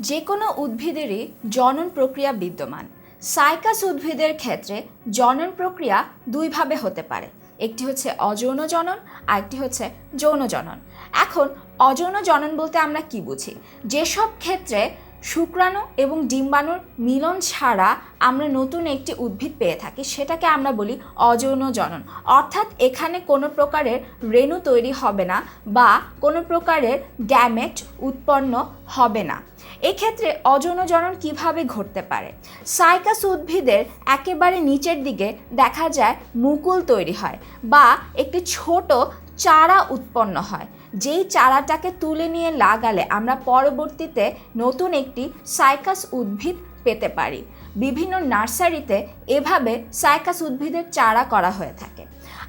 যে কোনো উদ্ভিদেরই জনন প্রক্রিয়া বিদ্যমান। সাইকাস উদ্ভিদের ক্ষেত্রে জনন প্রক্রিয়া দুইভাবে হতে পারে। একটি হচ্ছে অযৌন জনন আর একটি হচ্ছে যৌন জনন। এখন, অযৌন জনন বলতে আমরা কি বুঝি? যেসব ক্ষেত্রে শুক্রাণু এবং ডিম্বাণুর মিলন ছাড়া আমরা নতুন একটি উদ্ভিদ পেয়ে থাকি, সেটাকে আমরা বলি অযৌন জনন। অর্থাৎ এখানে কোনো প্রকারের রেণু তৈরি হবে না বা কোনো প্রকারের গ্যামেট উৎপন্ন হবে না। এক্ষেত্রে অযৌন জনন কীভাবে ঘটতে পারে? সাইকাস উদ্ভিদের একেবারে নিচের দিকে দেখা যায় মুকুল তৈরি হয় বা একটি ছোট চারা উৎপন্ন হয়। যেই চারাটাকে তুলে নিয়ে লাগালে আমরা পরবর্তীতে নতুন একটি সাইকাস উদ্ভিদ পেতে পারি। বিভিন্ন নার্সারিতে এভাবে সাইকাস উদ্ভিদের চারা করা হয়ে থাকে।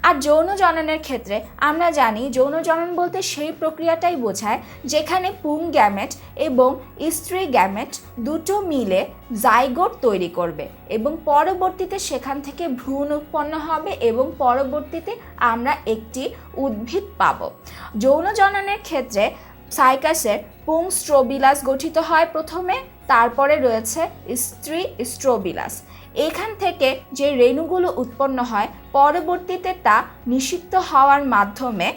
আর যৌন জননের ক্ষেত্রে আমরা জানি, যৌন জনন বলতে সেই প্রক্রিয়াটাই বোঝায় যেখানে পুং গ্যামেট এবং স্ত্রী গ্যামেট দুটো মিলে জাইগোট তৈরি করবে এবং পরবর্তীতে সেখান থেকে ভ্রূণ উৎপন্ন হবে এবং পরবর্তীতে আমরা একটি উদ্ভিদ পাব। যৌন জননের ক্ষেত্রে সাইকাসের পুং স্ট্রোবিলাস গঠিত হয় প্রথমে, তারপরে রয়েছে স্ত্রী স্ট্রোবিলাস। এখান থেকে যে রেণুগুলো উৎপন্ন হয়, পরবর্তীতে তা নিষিক্ত হওয়ার মাধ্যমে,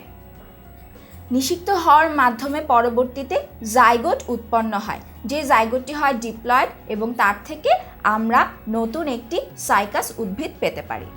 নিষিক্ত হওয়ার মাধ্যমে পরবর্তীতে জাইগোট উৎপন্ন হয়। যে জাইগোটটি হয় ডিপ্লয়েড এবং তার থেকে আমরা নতুন একটি সাইকাস উদ্ভিদ পেতে পারি।